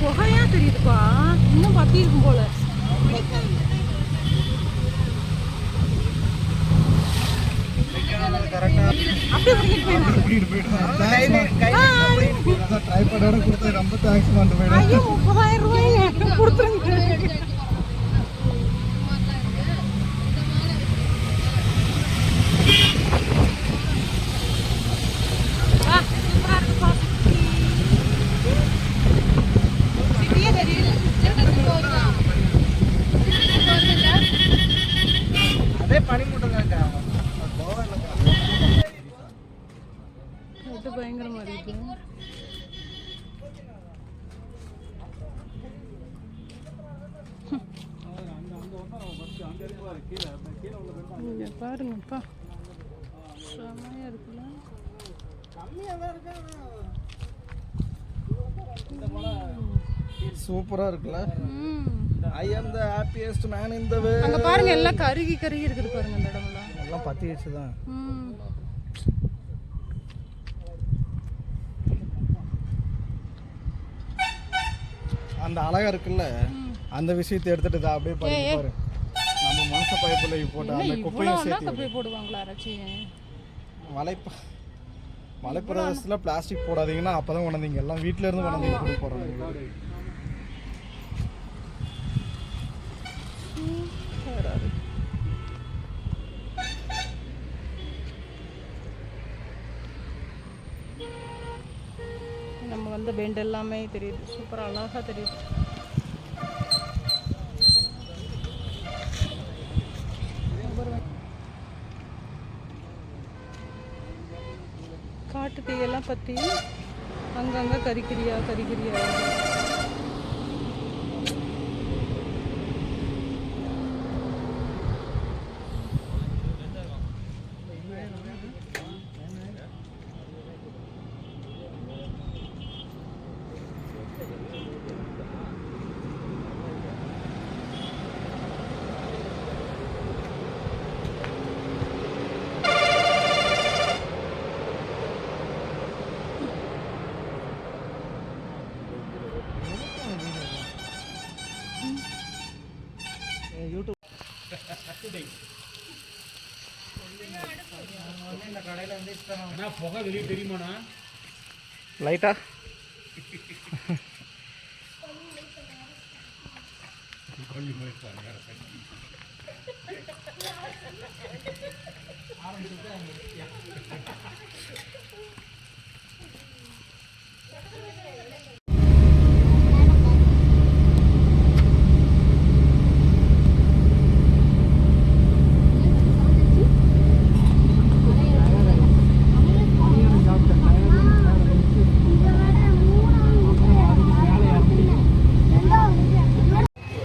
புகையா தெரியுதுப்பா இன்னும் பத்தி இருக்கும் போல கொடுத்து ரொம்ப தேங்க்ஸ் போயிடு ஐயோ முப்பதாயிரம் ரூபாய்ங்க கொடுத்துருங்க வா, சூப்பரா இருக்குப்பா. சிட்டியே தெரியல. அதே பனிமூட்டம் தான் இது பயங்கரமா இருக்கு இங்க பாருங்கப்பா செமையா இருக்குல்ல? சூப்பரா இருக்குல்ல. ஐ ஆம் த ஹாப்பியஸ்ட் மேன் இன் த வே அங்க பாருங்க எல்லாம் கருகி கருகி இருக்குது பாருங்க இந்த இடம்லாம். எல்லாம் பத்தி வச்சு தான். அந்த அழகா இருக்குல்ல? அந்த விஷயத்தை எடுத்துட்டு தான் அப்படியே பாரு இங்க பாரு. மனச பைப்புல போட்டு அந்த குப்பையும் சேர்த்து கப்பி போடுவாங்களா யாராச்சும் மலைப்ப மலைப்பிரதேசத்தில் பிளாஸ்டிக் போடாதீங்கன்னா அப்பதான் கொண்டாந்தீங்க. எல்லாம் வீட்ல இருந்து கொண்டாந்தீங்க குடி போடுறாங்க. நம்ம வந்து பெண்ட் எல்லாமே தெரியுது. சூப்பராக அழகாக தெரியுது. காட்டு தீயெல்லாம் பற்றி அங்கங்கே கறிக்கிறியா கறிக்கிறியா? லைட்டா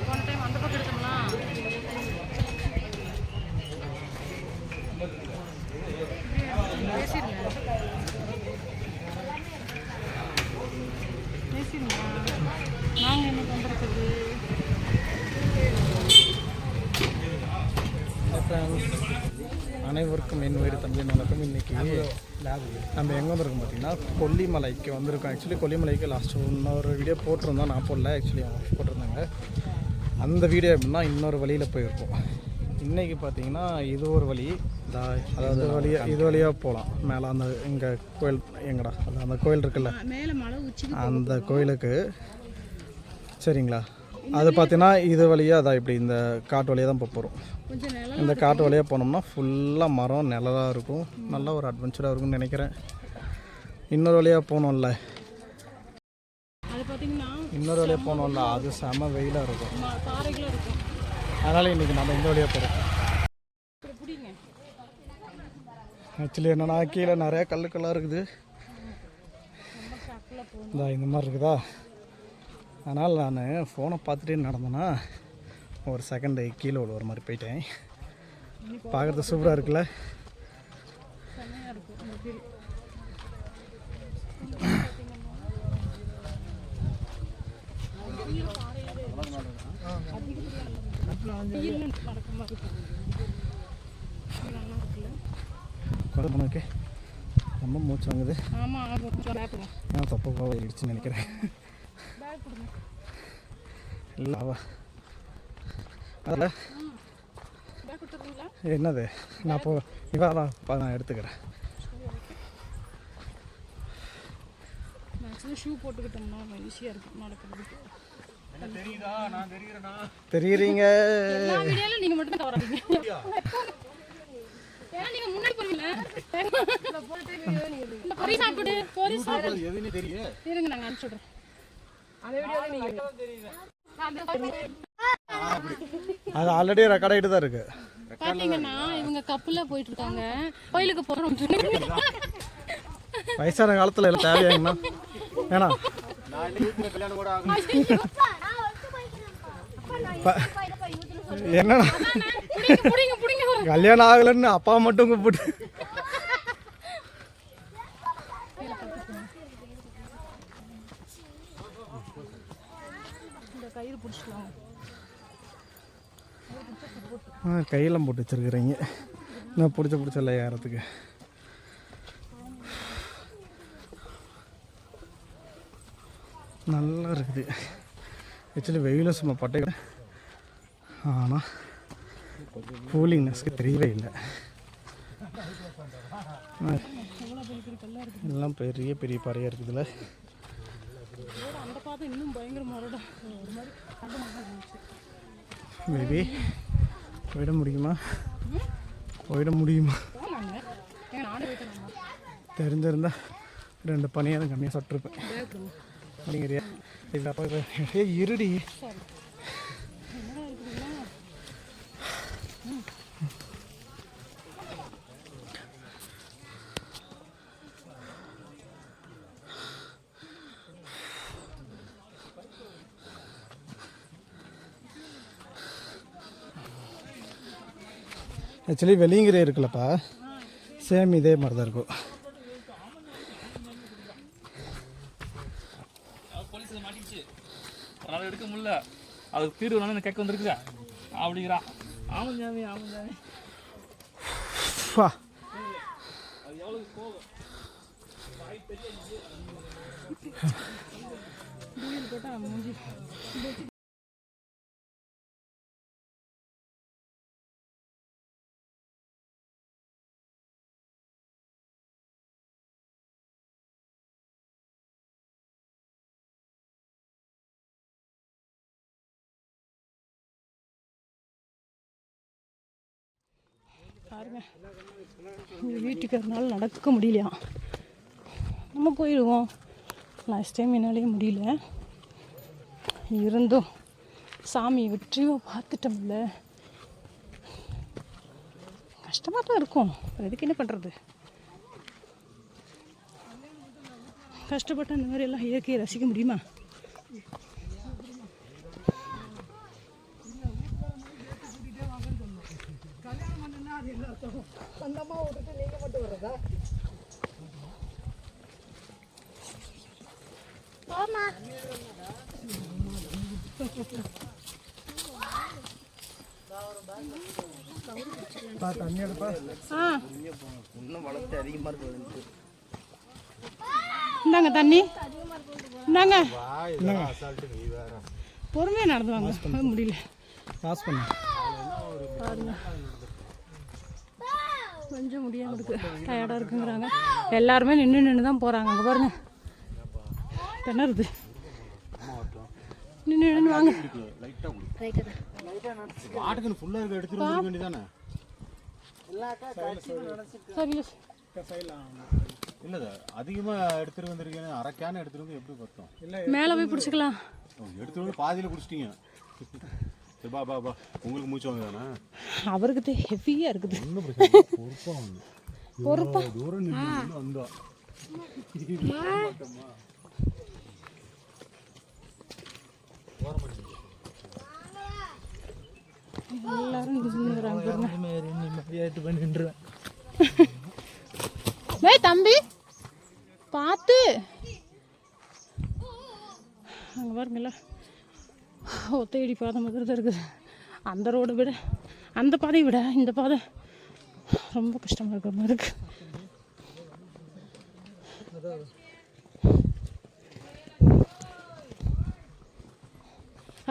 போன டைம் அந்த பக்கம் எடுத்தோம்னா பேசிடுங்க பேசிடுங்க நாங்கள் என்ன பண்ணுறது அனைவருக்கும் என் வீடு தம்பி வணக்கம் இன்னைக்கு நம்ம எங்கே வந்திருக்கோம் பார்த்தீங்கன்னா கொல்லிமலைக்கு வந்திருக்கோம். ஆக்சுவலி கொல்லிமலைக்கு லாஸ்ட் இன்னொரு வீடியோ போட்டிருந்தோம். நான் போடல ஆக்சுவலி அவங்க போட்டிருந்தாங்க. அந்த வீடியோ எப்படின்னா இன்னொரு வழியில் போயிருக்கோம் இன்றைக்கி பார்த்தீங்கன்னா இது ஒரு வழி. அதாவது வழியாக இது வழியாக போகலாம். மேலே அந்த இங்கே கோயில் எங்கடா அந்த அந்த கோயில் இருக்குல்ல. அந்த கோயிலுக்கு. சரிங்களா? அது பார்த்தீங்கன்னா இது வழியாக அதான் இப்படி இந்த காட்டு வழியாக தான் இப்போ போகிறோம் இந்த காட்டு வழியாக போனோம்னா ஃபுல்லாக மரம் நிழலாக இருக்கும். நல்ல ஒரு அட்வென்ச்சராக இருக்கும்னு நினைக்கிறேன். இன்னொரு வழியாக பார்த்தீங்கன்னா இன்னொரு வழியாக போனோம்ல. அது செம வெயிலாக இருக்கும். அதனால் இன்றைக்கி நம்ம இந்த வழியாக போகிறோம் ஆக்சுவலி என்னன்னா கீழே நிறையா கல்லுக்கெல்லாம் இருக்குது. இந்த இந்த மாதிரி இருக்குதா? அதனால் நான் ஃபோனை பார்த்துட்டே நடந்தேன்னா ஒரு செகண்ட் கீழே விழுவுற மாதிரி போயிட்டேன். பார்க்குறது சூப்பராக இருக்குல்ல செம்மையாக இருக்கும் இந்த ஃபீல் நடக்க மாதிரி இருக்கும் நல்லா இருக்குல்ல குழம்பு ஓகே ரொம்ப மூச்சு வாங்குது. நான் தப்பு போயிடுச்சுன்னு நினைக்கிறேன். பேக் கொடுங்க. இல்லை அவ. அதில் என்னது? நான் போ இவா தான் பா, நான் எடுத்துக்கிறேன். மேக்ஸிமம் ஷூ போட்டுக்கிட்டோம்னா ஈஸியாக இருக்கும் நடக்கிறதுக்கு. தெரியுறீங்க நீங்க மட்டும் தான் கவராதீங்க ஏன்னா நீங்க முன்னாடி போறீங்க இந்த பொரி சாப்பிடு பொரி சாப்பிடு. எதுன்னு தெரியும் இருங்க நாங்க அனுப்பிச்சு விடுறோம் அந்த வீடியோல நீங்க அது ஆல்ரெடி ரெக்கார்ட் தான் இருக்குது பாத்தீங்கன்னா இவங்க கப்பல்ல போயிட்டு இருக்காங்க கோயிலுக்கு போறோம் வயசான காலத்தில் எல்லாம் தேவையாங்கண்ணா ஏன்னா என்னடா? கல்யாணம் என்னண்ணா கல்யாணம் ஆகலைன்னு அப்பா மட்டும் கூப்பிட்டு. கையெல்லாம் போட்டு வச்சுருக்குறீங்க. நான் பிடிச்ச பிடிச்ச இல்லை ஏறத்துக்கு நல்லா இருக்குது ஆக்சுவலி வெயிலும் சும்மா பட்டை ஆனால் கூலிங்னஸ்க்கு தெரியவே இல்லை. எல்லாம் பெரிய பெரிய பறையாக இருக்குதுல்ல மேபி போயிட முடியுமா? போயிட முடியுமா? தெரிஞ்சிருந்தா ரெண்டு பணியாக கம்மியாக சாப்பிட்ருப்பேன் அப்படிங்கிறியா? இல்லை அப்பா இருடி. ஆக்சுவலி வெளிங்கிற இருக்குல்லப்பா. சேம் இதே மாதிரி தான் இருக்கும் போலீஸில் மாட்டிக்கிச்சு அதனால் எடுக்க முடியல அதுக்கு தீர்வு வேணும் கேட்க வந்திருக்குதா? அப்படிங்கிறா. ஆமாம் ஜாமி ஆமாம் ஜாமி ஃபா டீல் போட்டால் மூஞ்சி பாருங்க வீட்டுக்காரனால நடக்க முடியலையா? நம்ம போயிடுவோம் லாஸ்ட் டைம் என்னாலேயே முடியல. இருந்தும். சாமி வெற்றியோ பார்த்துட்டோம்ல. கஷ்டமாக தான் இருக்கும். அதுக்கு என்ன பண்ணுறது கஷ்டப்பட்டு அந்த மாதிரி எல்லாம் இயற்கையை ரசிக்க முடியுமா? தண்ணி எடுப்பா ஆ இந்தாங்க தண்ணி. இந்தாங்க. பொறுமையாக நடந்து வாங்க. அது முடியல. பாஸ் பண்ணு. பாருங்க. கொஞ்சம் முடியாம இருக்கு. டயர்டாக இருக்குங்கிறாங்க. எல்லாருமே நின்று நின்று தான் போகிறாங்க அங்கே பாருங்க. திணறுது நின்று நின்று வாங்க. இல்ல. அதிகமா எடுத்துட்டு வந்திருக்கேன் அரை கேன் எடுத்துட்டு வந்து எப்படி பத்தோம் மேலே போய் பிடிச்சிக்கலாம். எடுத்துட்டு வந்து பாதியில குடிச்சிட்டீங்க பா பா பா உங்களுக்கு மூச்சு வாங்க தானே அவருக்கு ஹெவியாக இருக்குது. ஒன்றும் பிரச்சனை இல்லை. பொறுப்பா வந்து. பொறுப்பா. தூரம் நின்று எல்லாரும் டேய் தம்பி. பார்த்து அங்கே பாருங்கல்ல ஒத்தையடி பாதை மாதிரி தான் இருக்குது. அந்த ரோடை விட அந்த பாதையை விட இந்த பாதை ரொம்ப கஷ்டமாக இருக்கிற மாதிரி இருக்கு.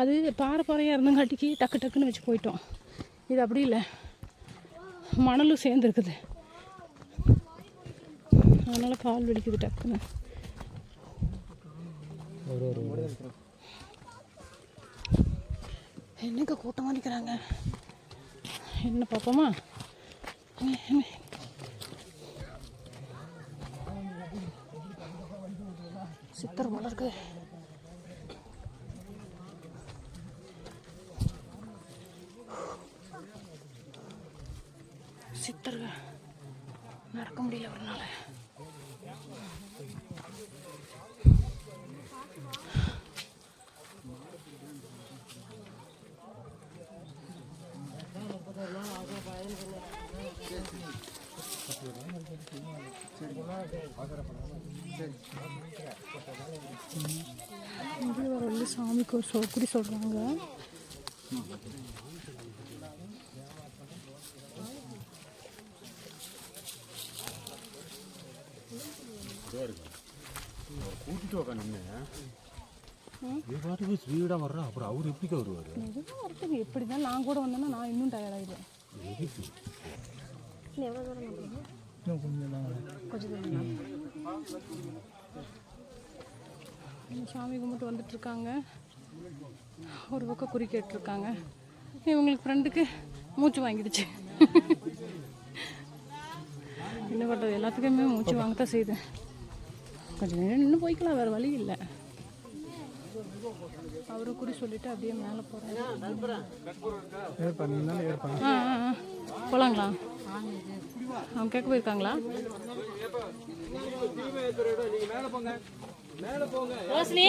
அது பாறை பாறையாக இருந்தங்காட்டிக்கு டக்கு டக்குன்னு வச்சு போயிட்டோம். இது அப்படி இல்லை. மணலும் சேர்ந்துருக்குது அதனால் கால் வலிக்குது டக்குன்னு. என்னங்க கூட்டமாக நிற்கிறாங்க என்ன பார்ப்போமா சித்தர் போல வந்து சாமிக்கு ஒரு சொக்குடி சொல்கிறாங்க கூட்டிட்டு உக்காந்து நீ பாட்டுக்கு ஸ்பீடாக வர்ற. அப்புறம் அவர் எப்படிக்கா வருவார்? எதுவும் வரட்டுங்க. எப்படி தான் நான் கூட வந்தேன்னா நான் இன்னும் டயர்ட் எவ்வளோ தூரம் கொஞ்சம் கொஞ்சம் தூரம் சாமி கும்பிட்டு வந்துட்டு இருக்காங்க ஒரு பக்கம் குறி இவங்களுக்கு ஃப்ரெண்டுக்கு மூச்சு வாங்கிடுச்சு. என்ன பண்ணுறது எல்லாத்துக்குமே மூச்சு வாங்கத்தான் செய்யுது. கொஞ்சம் நேரம் நின்று போய்க்கலாம் வேறு வழி இல்லை. அவரை குறி சொல்லிட்டு அப்படியே மேலே போகிறேன் போகலாங்களா ஆ ஆ. அவங்க கேட்க போயிருக்காங்களா? ரோஷினி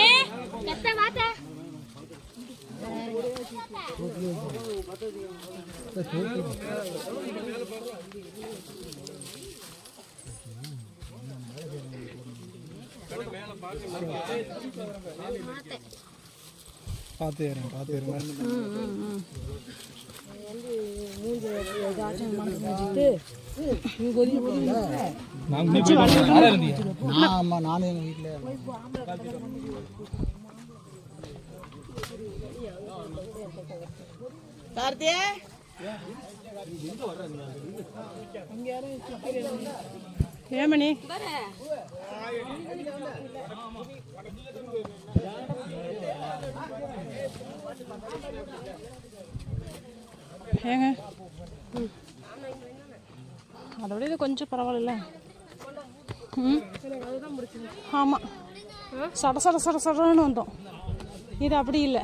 பார்த்து ஏறுங்க பார்த்து ஏறுங்க. ஆமாம் நானும் எங்கள் வீட்டில் ஏமணி. ஏங்க. அதை விட இது கொஞ்சம் பரவாயில்ல ம். ஆமாம் சட சட சட சடன்னு வந்தோம். இது அப்படி இல்லை.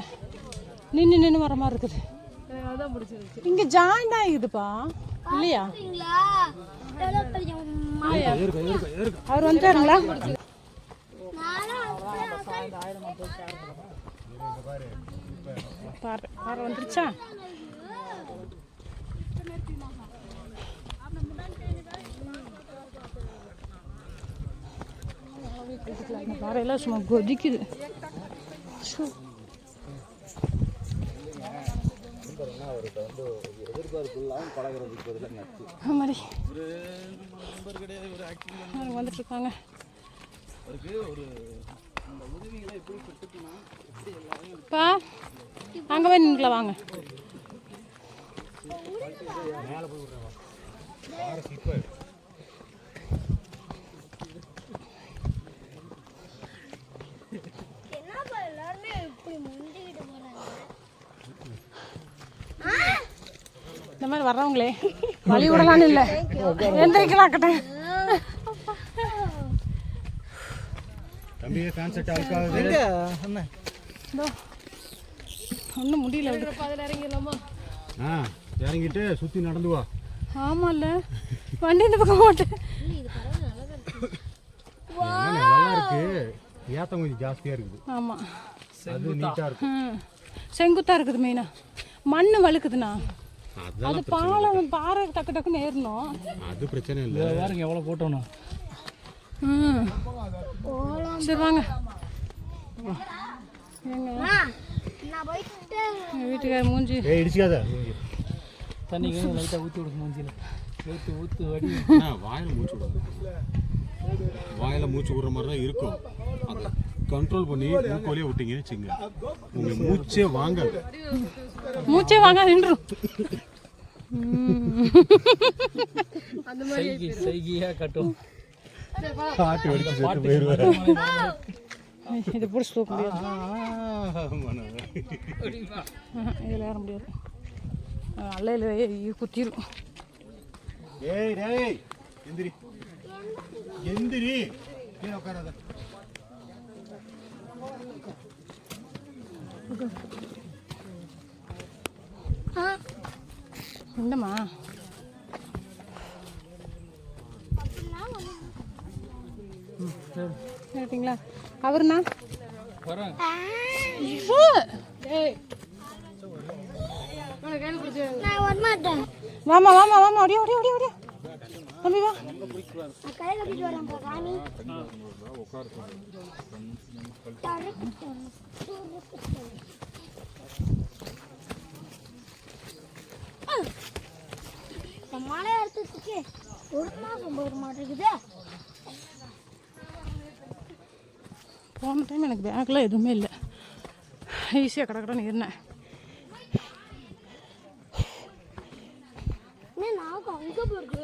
நின்று நின்று வர மாதிரி இருக்குது. இங்கே ஜாயின் ஆகிடுதுப்பா இல்லையா? இல்லையா அவர் வந்துட்டாருங்களா பாரு பாரு வந்துருச்சா பாறையெல்லாம் சும்மா கொதிக்குது ஷோ. ஆமாடி. அவங்க வந்துட்டு இருக்காங்க பா அங்கே போய் நின்றுக்கலாம் வாங்க. என்னப்பா எல்லாருமே இப்படி முந்திக்கிட்டு போறாங்க வர்றவங்களே. வழி விடலான்னு இல்லை. எந்திரிக்கலாம் கட்டேன் ஒன்றும் முடியல அவருக்கு. ஆ இறங்கிட்டு சுற்றி நடந்து வா. ஆமால்ல. வண்டி இந்த பக்கம் மாட்டேன் நல்லா இருக்கு. ஏத்தம் கொஞ்சம் ஜாஸ்தியாக இருக்குது. ஆமாம் அது நீட்டாக செங்குத்தாக இருக்குது மெயினாக மண் வழுக்குதுண்ணா. அது பாலம் பாறை டக்கு டக்குன்னு ஏறணும். அது பிரச்சனை இல்லை. வேறுங்க எவ்வளோ போட்டோணும் ம். சரி வாங்க. வீட்டுக்கார மூஞ்சி. இடிச்சிக்காத. தண்ணி லைட்டாக ஊற்றி விடுங்க மூஞ்சியில். ஊற்று ஊற்று வடி வாயில மூச்சு விடுங்க வாயில மூச்சு விடுற மாதிரி தான் இருக்கும். அதை கண்ட்ரோல் பண்ணி மூக்கு வழியா விட்டீங்கன்னு வச்சுங்க உங்க மூச்சே வாங்க மூச்சே வாங்க நின்றும் சைகி சைகியாக கட்டும். காட்டு வெடிச்சு செத்து போயிருவாரு இதை பிடிச்சி தூக்க முடியாது இதில் ஏற முடியாது. அல்லையில் குத்திரும். ஏய் டேய் எந்திரி. எந்திரி. கீழே உட்காராத. என்னம்மா கேட்டிங்களா அவருண்ணா? வாமா வாமா வாமா ஓடியா ஓடியா ஓடியா ஓடியா தம்பி வா. நான் கையில் கட்டிட்டு வரேன் சாமி இந்த மழை எடுத்துக்கு ஒரு மாதம் போக மாட்டேங்குது. போன டைம் எனக்கு பேக்கில் எதுவுமே இல்லை. ஈஸியாக கடை கடன் இருந்தேன் என்ன நாக்கு அங்கே போயிருக்கு.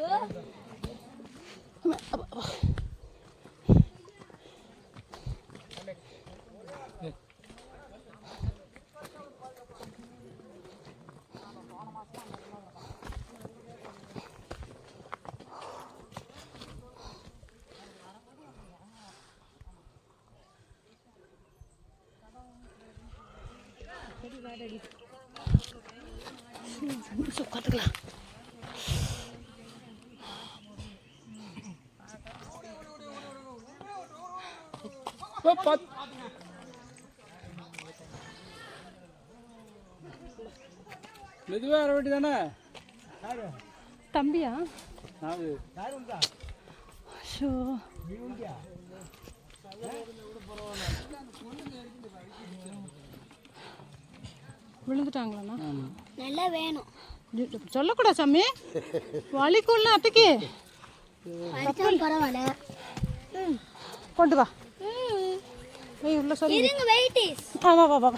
உட்காந்துக்கலாம் மெதுவாக வர வேண்டி தானே தம்பியா ஷோ விழுந்துட்டாங்களாண்ணா? நல்லா வேணும். ஐயோ, சொல்லக்கூடாது சாமி. வலிக்குள்ள அத்தைக்கு. பரவாயில்ல. கொண்டு வா. ஏய் உள்ள சொல்லி. இருங்க வெயிட்டிஸ். ஆ வா வா வா.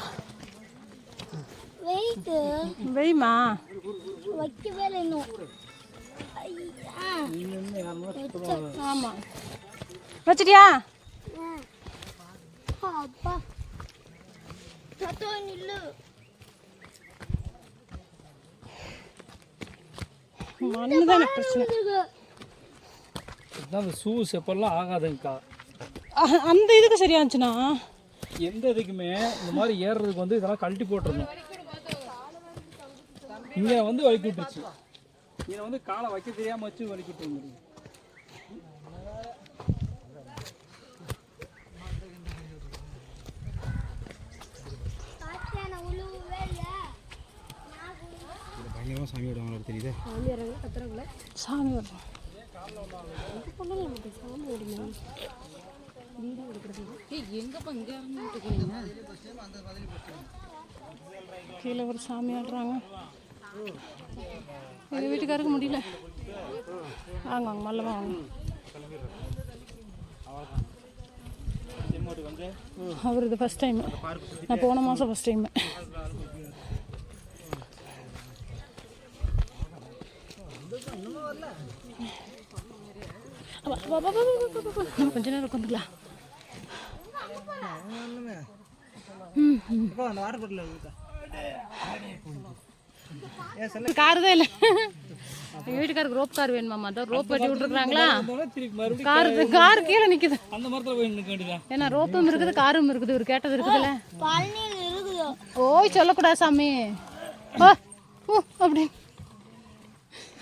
வெயிட் வெய்மா? வைக்கவே இல்லை இன்னும். ஐயா. வச்சேன். ஆமாம் வச்சிட்டியா. அப்பா. சத்தம் மண்ணு தான் பிரச்சனை. அந்த ஷூ செப்பல்லாம் ஆகாதுங்கக்கா. அந்த இதுக்கு சரியா இருந்துச்சுண்ணா? எந்த இதுக்குமே இந்த மாதிரி ஏறுறதுக்கு வந்து இதெல்லாம் கழட்டி போட்டுருணும் இங்கே வந்து வலிக்கி விட்டுருச்சு. இதை வந்து காலை வைக்க தெரியாம வச்சு வலிக்கி விட்டு காத்துல நான் உழுவவே இல்லை. பயங்கரமா சாமி விடுவாங்க தெரியுது? சாமி வரும் கீழே ஒரு சாமி ஆடுறாங்க. எங்கள் வீட்டுக்காருக்கு முடியல. வாங்க வாங்க மல்லமா வாங்க. அவர் இது ஃபஸ்ட் டைம் நான் போன மாதம் ஃபஸ்ட் டைம் கொஞ்ச நேரம் உட்காந்துக்கலாம் கார் தான் இல்லை எங்கள் வீட்டுக்காருக்கு ரோப் கார் வேணுமாம்மா அதான் ரோப் கட்டி விட்டுருக்குறாங்களா கார் கார் கீழே நிற்குது அந்த மரத்தில் போய் நிற்க வேண்டியதான் ஏன்னா ரோப்பும் இருக்குது காரும் இருக்குது இவர் கேட்டது இருக்குதுல்ல ஓய் சொல்லக்கூடாது சாமி ஓ அப்படி